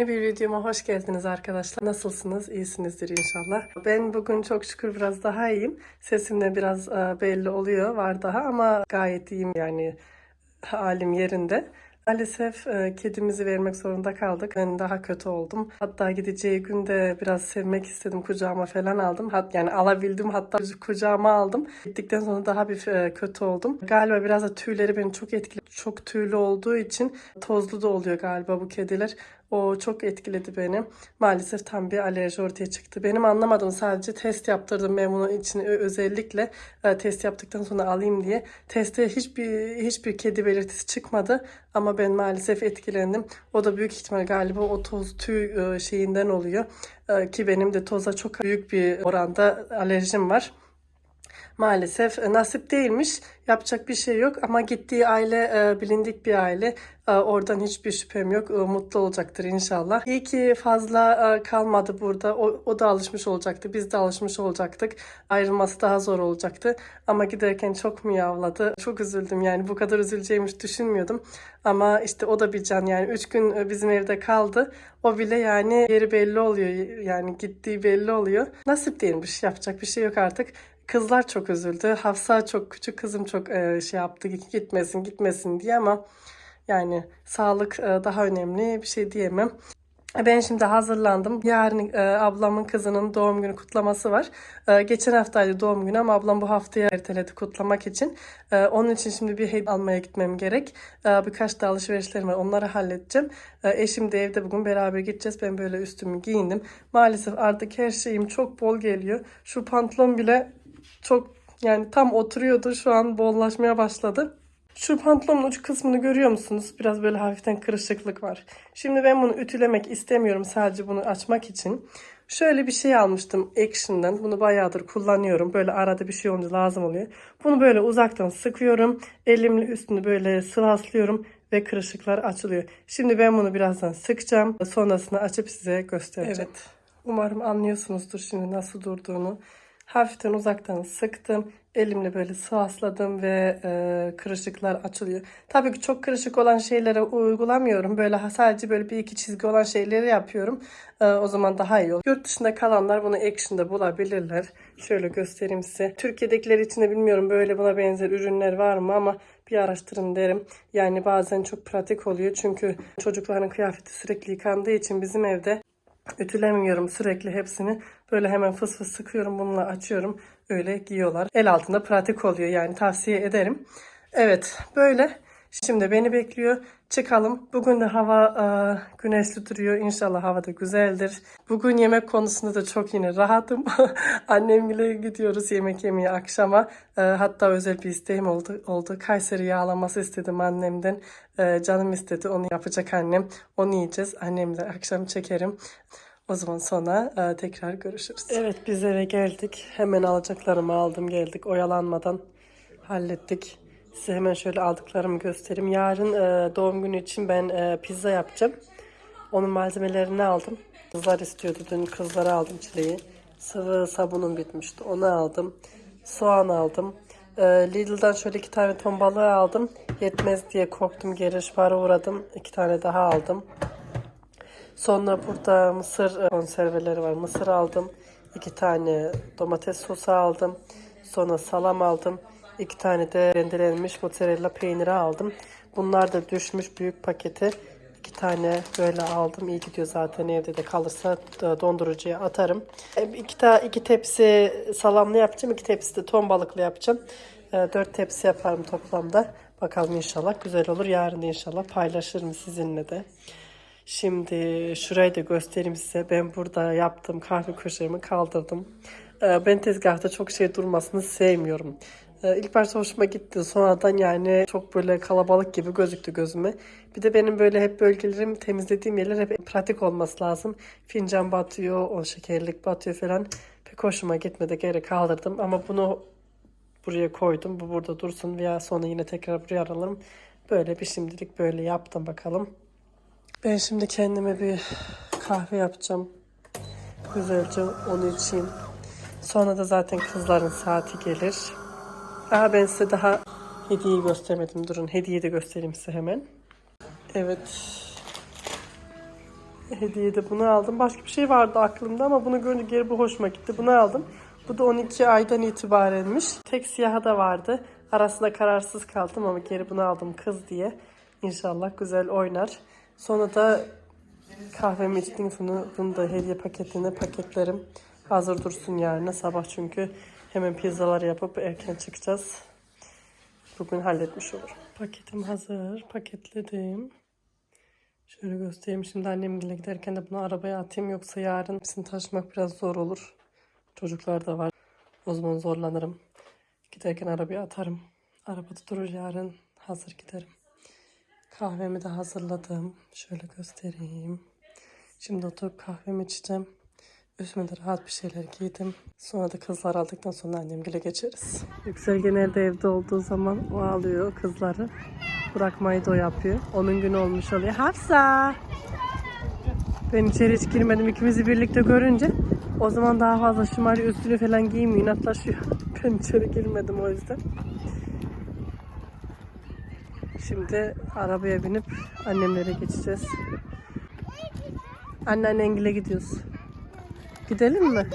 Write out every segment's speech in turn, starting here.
Yeni bir videoma hoş geldiniz arkadaşlar. Nasılsınız? İyisinizdir inşallah. Ben bugün çok şükür biraz daha iyiyim. Sesim de biraz e, belli oluyor, var daha ama gayet iyiyim yani halim yerinde. Maalesef e, kedimizi vermek zorunda kaldık. Ben daha kötü oldum. Hatta gideceği günde biraz sevmek istedim. Kucağıma falan aldım. Hat, yani alabildim hatta kucağıma aldım. Gittikten sonra daha bir e, kötü oldum. Galiba biraz da tüyleri beni çok etkiledi. Çok tüylü olduğu için tozlu da oluyor galiba bu kediler. O çok etkiledi beni. Maalesef tam bir alerji ortaya çıktı. Benim anlamadığım sadece test yaptırdım ben bunun için özellikle e, test yaptıktan sonra alayım diye. Testte hiçbir hiçbir kedi belirtisi çıkmadı ama ben maalesef etkilendim. O da büyük ihtimal galiba o toz tüy e, şeyinden oluyor. E, Ki benim de toza çok büyük bir oranda alerjim var. Maalesef e, nasip değilmiş. Yapacak bir şey yok ama gittiği aile e, bilindik bir aile. E, oradan hiçbir şüphem yok. Mutlu olacaktır inşallah. İyi ki fazla kalmadı burada. O, o da alışmış olacaktı. Biz de alışmış olacaktık. Ayrılması daha zor olacaktı. Ama giderken çok miyavladı. Çok üzüldüm yani. Bu kadar üzüleceğimi düşünmüyordum. Ama işte o da bir can yani. Üç gün bizim evde kaldı. O bile yani yeri belli oluyor. Yani gittiği belli oluyor. Nasip değilmiş. Yapacak bir şey yok artık. Kızlar çok üzüldü. Hafsa çok küçük kızım çok e, şey yaptı gitmesin gitmesin diye ama yani sağlık e, daha önemli bir şey diyemem. Ben şimdi hazırlandım. Yarın e, ablamın kızının doğum günü kutlaması var. E, geçen haftaydı doğum günü ama ablam bu haftaya erteledi kutlamak için. E, onun için şimdi bir hediye almaya gitmem gerek. E, birkaç da alışverişlerim var. Onları halledeceğim. E, eşim de evde bugün beraber gideceğiz. Ben böyle üstümü giyindim. Maalesef artık her şeyim çok bol geliyor. Şu pantolon bile çok yani tam oturuyordu. Şu an bollaşmaya başladı. Şu pantolonun uç kısmını görüyor musunuz? Biraz böyle hafiften kırışıklık var. Şimdi ben bunu ütülemek istemiyorum sadece bunu açmak için. Şöyle bir şey almıştım Action'dan. Bunu bayağıdır kullanıyorum. Böyle arada bir şey olunca lazım oluyor. Bunu böyle uzaktan sıkıyorum. Elimle üstünü böyle sıvaslıyorum ve kırışıklar açılıyor. Şimdi ben bunu birazdan sıkacağım. Sonrasını açıp size göstereceğim. Evet. Umarım anlıyorsunuzdur şimdi nasıl durduğunu. Hafiften uzaktan sıktım. Elimle böyle sıvasladım ve e, kırışıklar açılıyor. Tabii ki çok kırışık olan şeylere uygulamıyorum. Böyle sadece böyle bir iki çizgi olan şeyleri yapıyorum. E, o zaman daha iyi olur. Yurt dışında kalanlar bunu Action'da bulabilirler. Şöyle göstereyim size. Türkiye'dekiler için de bilmiyorum böyle buna benzer ürünler var mı ama bir araştırın derim. Yani bazen çok pratik oluyor. Çünkü çocukların kıyafeti sürekli yıkandığı için bizim evde Ütülemiyorum sürekli hepsini. Böyle hemen fıs fıs sıkıyorum bununla açıyorum. Öyle giyiyorlar. El altında pratik oluyor yani tavsiye ederim. Evet böyle. Şimdi beni bekliyor. Çıkalım. Bugün de hava e, güneşli duruyor. İnşallah hava da güzeldir. Bugün yemek konusunda da çok yine rahatım. Annemle gidiyoruz yemek yemeye akşama. E, hatta özel bir isteğim oldu. oldu. Kayseri yağlaması istedim annemden. E, canım istedi. Onu yapacak annem. Onu yiyeceğiz. Annemle akşam çekerim. O zaman sonra e, tekrar görüşürüz. Evet biz eve geldik. Hemen alacaklarımı aldım geldik. Oyalanmadan hallettik. Size hemen şöyle aldıklarımı göstereyim. Yarın e, doğum günü için ben e, pizza yapacağım. Onun malzemelerini aldım. Kızlar istiyordu. Dün kızlara aldım çileği. Sıvı sabunum bitmişti. Onu aldım. Soğan aldım. E, Lidl'dan şöyle iki tane ton balığı aldım. Yetmez diye korktum. Geri para uğradım. İki tane daha aldım. Sonra burada mısır konserveleri var. Mısır aldım. İki tane domates sosu aldım. Sonra salam aldım. İki tane de rendelenmiş mozzarella peyniri aldım. Bunlar da düşmüş büyük paketi. İki tane böyle aldım. İyi gidiyor zaten evde de kalırsa da dondurucuya atarım. E, İki, ta, iki tepsi salamlı yapacağım. iki tepsi de ton balıklı yapacağım. E, Dört tepsi yaparım toplamda. Bakalım inşallah güzel olur. Yarın inşallah paylaşırım sizinle de. Şimdi şurayı da göstereyim size. Ben burada yaptığım kahve köşemi kaldırdım. Ee, Ben tezgahta çok şey durmasını sevmiyorum. Ee, İlk başta hoşuma gitti. Sonradan yani çok böyle kalabalık gibi gözüktü gözüme. Bir de benim böyle hep bölgelerim temizlediğim yerler hep pratik olması lazım. Fincan batıyor, o şekerlik batıyor falan. Pek hoşuma gitmedi. Geri kaldırdım ama bunu buraya koydum. Bu burada dursun veya sonra yine tekrar buraya aralım. Böyle bir şimdilik böyle yaptım bakalım. Ben şimdi kendime bir kahve yapacağım. Güzelce onu içeyim. Sonra da zaten kızların saati gelir. Aa ben size daha hediyeyi göstermedim. Durun hediyeyi de göstereyim size hemen. Evet. Hediye de bunu aldım. Başka bir şey vardı aklımda ama bunu görünce geri bu hoşuma gitti. Bunu aldım. Bu da 12 aydan itibarenmiş. Tek siyahı da vardı. Arasında kararsız kaldım ama geri bunu aldım kız diye. İnşallah güzel oynar. Sonra da kahvemi içtim. Bunu, bunu da hediye paketine paketlerim. Hazır dursun yarına sabah çünkü hemen pizzalar yapıp erken çıkacağız. Bugün halletmiş olurum. Paketim hazır. Paketledim. Şöyle göstereyim. Şimdi annemle giderken de bunu arabaya atayım. Yoksa yarın hepsini taşımak biraz zor olur. Çocuklar da var. O zaman zorlanırım. Giderken arabaya atarım. Arabada durur yarın. Hazır giderim. Kahvemi de hazırladım. Şöyle göstereyim. Şimdi oturup kahvemi içeceğim. Üstüme de rahat bir şeyler giydim. Sonra da kızlar aldıktan sonra annemgile geçeriz. Yüksel genelde evde olduğu zaman o alıyor kızları. Bırakmayı da o yapıyor. Onun günü olmuş oluyor. Hafsa! Ben içeri hiç girmedim. İkimizi birlikte görünce o zaman daha fazla şımarıyor. Üstünü falan giymiyor. inatlaşıyor. Ben içeri girmedim o yüzden. Şimdi arabaya binip annemlere geçeceğiz. Anneannengile gidiyoruz. Gidelim mi?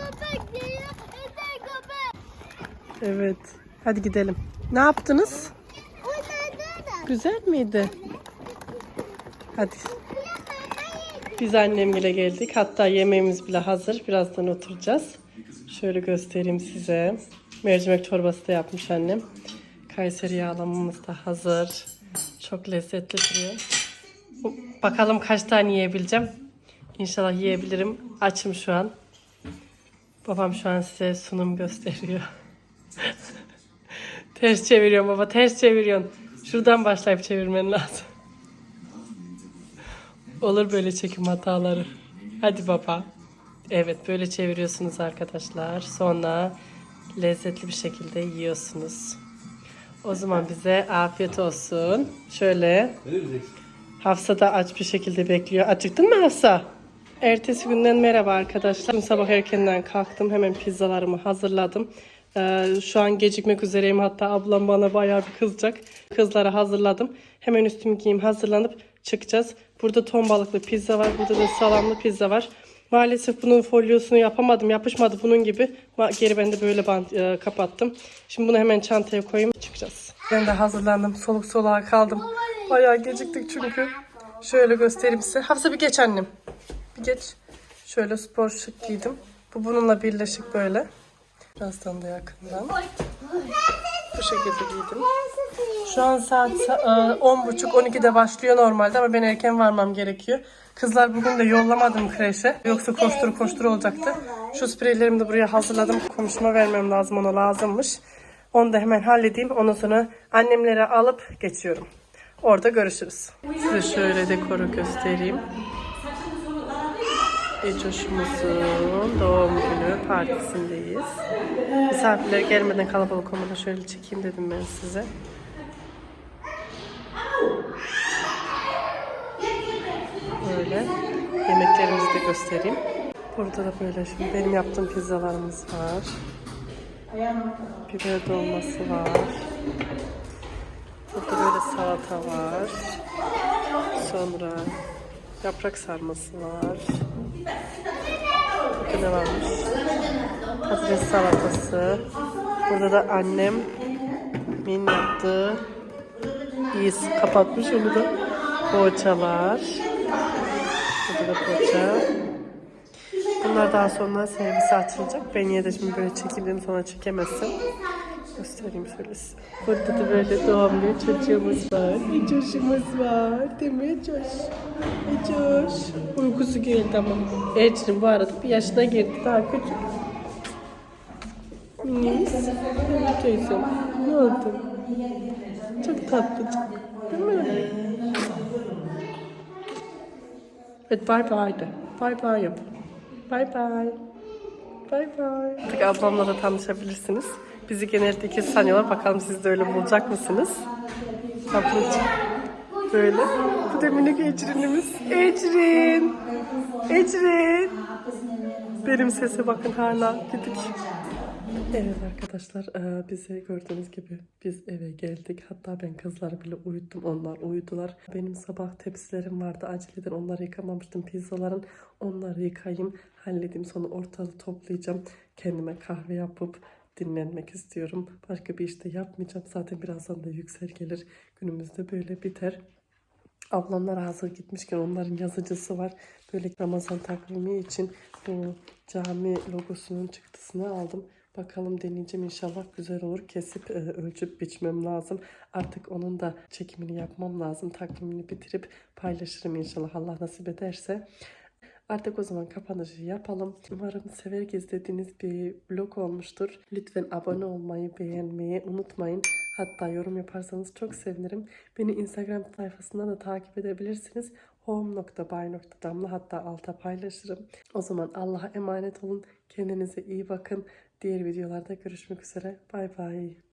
Evet. Hadi gidelim. Ne yaptınız? Güzel miydi? Hadi. Biz annemle geldik. Hatta yemeğimiz bile hazır. Birazdan oturacağız. Şöyle göstereyim size. Mercimek çorbası da yapmış annem. Kayseri yağlamamız da hazır. Çok lezzetli duruyor. Bakalım kaç tane yiyebileceğim. İnşallah yiyebilirim. Açım şu an. Babam şu an size sunum gösteriyor. ters çeviriyorum baba, ters çeviriyorsun. Şuradan başlayıp çevirmen lazım. Olur böyle çekim hataları. Hadi baba. Evet böyle çeviriyorsunuz arkadaşlar. Sonra lezzetli bir şekilde yiyorsunuz. O zaman bize afiyet olsun. Şöyle. Hafsa da aç bir şekilde bekliyor. Acıktın mı Hafsa? Ertesi günden merhaba arkadaşlar. Bugün sabah erkenden kalktım. Hemen pizzalarımı hazırladım. Ee, şu an gecikmek üzereyim. Hatta ablam bana bayağı bir kızacak. Kızlara hazırladım. Hemen üstümü giyeyim hazırlanıp çıkacağız. Burada ton balıklı pizza var. Burada da salamlı pizza var. Maalesef bunun folyosunu yapamadım. Yapışmadı bunun gibi. Geri ben de böyle bant e, kapattım. Şimdi bunu hemen çantaya koyayım. Çıkacağız. Ben de hazırlandım. Soluk soluğa kaldım. Bayağı geciktik çünkü. Şöyle göstereyim size. Hafsa bir geç annem. Bir geç. Şöyle spor şık giydim. Bu bununla birleşik böyle. Birazdan da yakından. Bu şekilde giydim. Şu an saat sa- e, 10.30-12'de başlıyor normalde ama ben erken varmam gerekiyor. Kızlar bugün de yollamadım kreşe. Yoksa koştur koştur olacaktı. Şu spreylerimi de buraya hazırladım. Konuşma vermem lazım ona lazımmış. Onu da hemen halledeyim. Ondan sonra annemlere alıp geçiyorum. Orada görüşürüz. Size şöyle dekoru göstereyim. Ecoş'umuzun doğum günü partisindeyiz. Misafirler gelmeden kalabalık olmadan şöyle çekeyim dedim ben size. Böyle yemeklerimizi de göstereyim. Burada da böyle şimdi benim yaptığım pizzalarımız var. Biber dolması var. Burada böyle salata var. Sonra yaprak sarması var. Burada ne varmış? Patates salatası. Burada da annem min yaptığı İyis kapatmış onu da. Poğaça var. Burada da poğaça. Bunlar daha sonra servise açılacak. Ben yine de şimdi böyle çekildim sonra çekemezsem. Göstereyim şöyle size. Burada da böyle doğumlu çocuğumuz var. Ecoş'umuz var. Değil mi Ecoş? Ecoş. Uykusu geldi ama. Ecrin bu arada bir yaşına girdi. Daha küçük. Minis. Teyzem. Ne oldu? Çok tatlıcık. Değil mi? Evet bye bye de. Bye bye yap. Bye bye. Bye bye. Artık ablamla da tanışabilirsiniz. Bizi genelde ikiz sanıyorlar. Bakalım siz de öyle bulacak mısınız? Ablacığım. Böyle. Bu da minik Ecrin'imiz. Ecrin. Ecrin. Benim sese bakın hala gidik. Evet arkadaşlar e, bize gördüğünüz gibi biz eve geldik. Hatta ben kızları bile uyuttum. Onlar uyudular. Benim sabah tepsilerim vardı. Aceleden onları yıkamamıştım pizzaların. Onları yıkayayım. Halledeyim sonra ortalığı toplayacağım. Kendime kahve yapıp dinlenmek istiyorum. Başka bir işte yapmayacağım. Zaten birazdan da yüksel gelir. Günümüzde böyle biter. Ablamlar hazır gitmişken onların yazıcısı var. Böyle Ramazan takvimi için bu cami logosunun çıktısını aldım. Bakalım deneyeceğim inşallah güzel olur. Kesip e, ölçüp biçmem lazım. Artık onun da çekimini yapmam lazım. Takvimini bitirip paylaşırım inşallah Allah nasip ederse. Artık o zaman kapanışı yapalım. Umarım severek izlediğiniz bir vlog olmuştur. Lütfen abone olmayı, beğenmeyi unutmayın. Hatta yorum yaparsanız çok sevinirim. Beni Instagram sayfasından da takip edebilirsiniz. home.by.damla hatta alta paylaşırım. O zaman Allah'a emanet olun. Kendinize iyi bakın. Diğer videolarda görüşmek üzere. Bay bay.